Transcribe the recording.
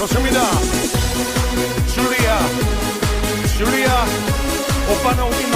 좋습니다. 줄리아, 줄리아, 오빠는 오긴